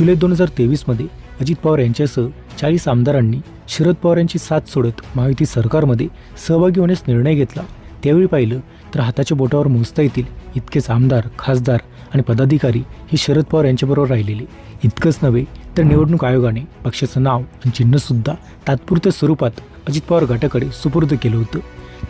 जुलै दोन हजार तेवीसमध्ये अजित पवार यांच्यासह चाळीस आमदारांनी शरद पवार यांची साथ सोडत महायुती सरकारमध्ये सहभागी होण्यास निर्णय घेतला. त्यावेळी पाहिलं तर हाताच्या बोटावर मोजता येतील इतकेच आमदार खासदार आणि पदाधिकारी हे शरद पवार यांच्याबरोबर राहिलेले. इतकंच नव्हे तर निवडणूक आयोगाने पक्षाचं नाव आणि चिन्हसुद्धा तात्पुरत्या स्वरूपात अजित पवार गटाकडे सुपूर्द केलं होतं.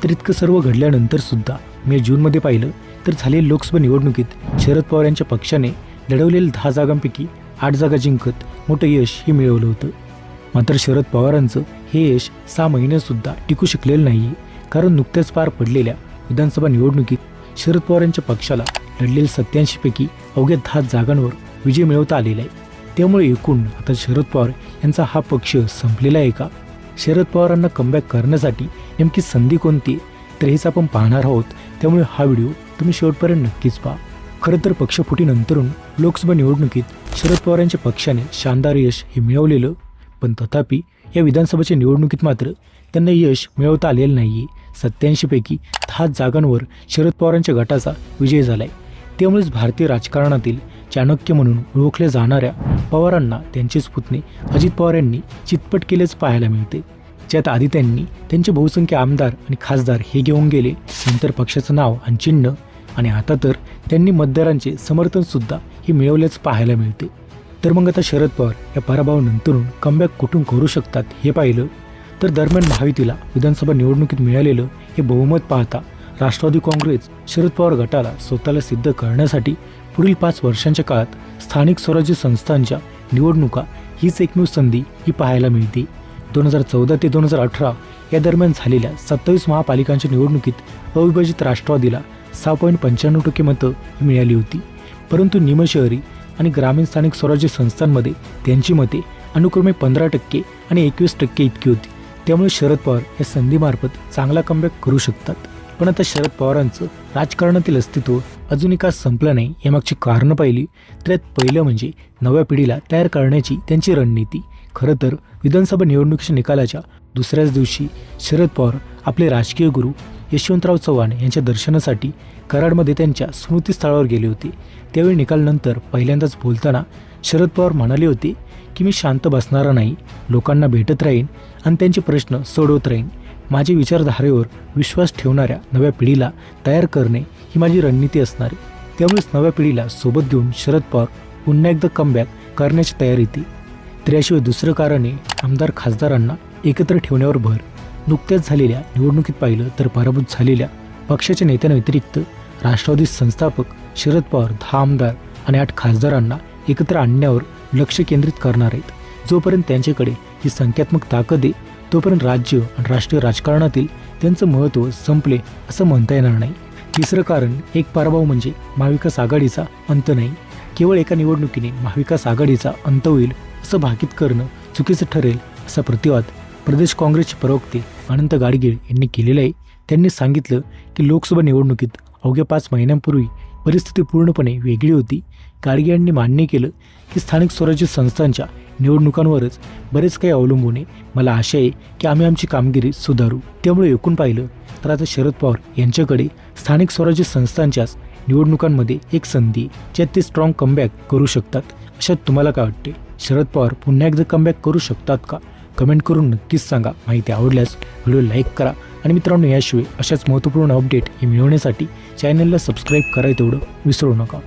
तर इतकं सर्व घडल्यानंतरसुद्धा मे जूनमध्ये पाहिलं तर झालेल्या लोकसभा निवडणुकीत शरद पवार यांच्या पक्षाने लढवलेल्या दहा जागांपैकी आठ जागा जिंकत मोठं यश हे मिळवलं होतं. मात्र शरद पवारांचं हे यश सहा महिनेसुद्धा टिकू शकलेलं नाही कारण नुकत्याच पार पडलेल्या विधानसभा निवडणुकीत शरद पवार यांच्या पक्षाला लढलेल्या सत्याऐंशीपैकी अवघ्या दहा जागांवर विजय मिळवता आलेला आहे. त्यामुळे एकूण आता शरद पवार यांचा हा पक्ष संपलेला आहे का? शरद पवारांना कमबॅक करण्यासाठी नेमकी संधी कोणती तर हेच आपण पाहणार आहोत. त्यामुळे हा व्हिडिओ तुम्ही शेवटपर्यंत नक्कीच पहा. खरं तर पक्षफुटीनंतरून लोकसभा निवडणुकीत शरद पवार यांच्या पक्षाने शानदार यश हे मिळवलेलं पण तथापि या विधानसभेच्या निवडणुकीत मात्र त्यांना यश मिळवता आलेलं नाही आहे सत्याऐंशीपैकी दहा जागांवर शरद पवारांच्या गटाचा विजय झाला आहे त्यामुळेच भारतीय राजकारणातील चाणक्य म्हणून ओळखल्या जाणाऱ्या पवारांना त्यांचेच पुतणे अजित पवार यांनी चितपट केलेच पाहायला मिळते. ज्यात आधी त्यांनी त्यांचे बहुसंख्य आमदार आणि खासदार हे घेऊन गेले. नंतर पक्षाचं नाव आणि चिन्ह आणि आता तर त्यांनी मतदारांचे समर्थनसुद्धा हे मिळवल्याच पाहायला मिळते. तर मग आता शरद पवार या पराभवानंतरून कमबॅक कुठून करू शकतात हे पाहिलं. तर दरम्यान महायुतीला विधानसभा निवडणुकीत मिळालेलं हे बहुमत पाहता राष्ट्रवादी काँग्रेस शरद पवार गटाला स्वतःला सिद्ध करण्यासाठी पुढील पाच वर्षांच्या काळात स्थानिक स्वराज्य संस्थांच्या निवडणुका हीच एकमेव संधी ही पाहायला मिळते. दोन हजार चौदा ते दोन हजार अठरा या दरम्यान झालेल्या सत्तावीस महापालिकांच्या निवडणुकीत अविभाजित राष्ट्रवादीला सहा पॉईंट पंच्याण्णव टक्के मतं मिळाली होती. परंतु निमशहरी आणि ग्रामीण स्थानिक स्वराज्य संस्थांमध्ये त्यांची मते अनुक्रमे पंधरा टक्के आणि एकवीस टक्के इतकी होती. त्यामुळे शरद पवार या संधीमार्फत चांगला कमबॅक करू शकतात. पण आता शरद पवारांचं राजकारणातील अस्तित्व अजूनही का संपलं नाही यामागची कारणं पाहिली तर यात पहिलं म्हणजे नव्या पिढीला तयार करण्याची त्यांची रणनीती. खरं तर विधानसभा निवडणुकीच्या निकालाच्या दुसऱ्याच दिवशी शरद पवार आपले राजकीय गुरु यशवंतराव चव्हाण यांच्या दर्शनासाठी कराडमध्ये त्यांच्या स्मृतीस्थळावर गेले होते. त्यावेळी निकालनंतर पहिल्यांदाच बोलताना शरद पवार म्हणाले होते की मी शांत बसणारा नाही लोकांना भेटत राहीन आणि त्यांचे प्रश्न सोडवत राहीन. माझी विचारधारेवर विश्वास ठेवणाऱ्या नव्या पिढीला तयार करणे ही माझी रणनीती असणार आहे. त्यामुळेच नव्या पिढीला सोबत घेऊन शरद पवार पुन्हा एकदा कमबॅक करण्याची तयारी येते दुसरं कारण आहे आमदार खासदारांना एकत्र ठेवण्यावर भर. नुकत्याच झालेल्या निवडणुकीत पाहिलं तर पराभूत झालेल्या पक्षाच्या नेत्यांव्यतिरिक्त राष्ट्रवादी संस्थापक शरद पवार दहा आमदार आणि आठ खासदारांना एकत्र आणण्यावर लक्ष केंद्रित करणार आहेत. जोपर्यंत त्यांच्याकडे ही संख्यात्मक ताकद आहे तोपर्यंत राज्य आणि राष्ट्रीय राजकारणातील त्यांचं महत्त्व संपले असं म्हणता येणार नाही. तिसरं कारण एक पराभव म्हणजे महाविकास आघाडीचा अंत नाही. केवळ एका निवडणुकीने महाविकास आघाडीचा अंत होईल असं भाकीत करणं चुकीचं ठरेल असा प्रतिवाद प्रदेश काँग्रेसचे प्रवक्ते अनंत गाडगीळ यांनी केलेलं आहे. त्यांनी सांगितलं की लोकसभा निवडणुकीत अवघ्या पाच महिन्यांपूर्वी परिस्थिती पूर्णपणे वेगळी होती. गाडगे यांनी मान्य केलं की स्थानिक स्वराज्य संस्थांच्या निवडणुकांवरच बरेच काही अवलंबून आहे. मला आशा आहे की आम्ही आमची कामगिरी सुधारू. त्यामुळे एकूण पाहिलं तर आता शरद पवार यांच्याकडे स्थानिक स्वराज्य संस्थांच्याच निवडणुकांमध्ये एक संधी ज्यात ते स्ट्रॉंग कमबॅक करू शकतात. अशात तुम्हाला काय वाटते शरद पवार पुन्हा एकदा कमबॅक करू शकतात का? कमेंट करून नक्कीच सांगा. माहिती आवडल्यास व्हिडिओ लाईक करा. आणि मित्रांनो याशिवाय अशाच महत्त्वपूर्ण अपडेट हे मिळवण्यासाठी चॅनलला सबस्क्राईब करा तेवढं विसरू नका.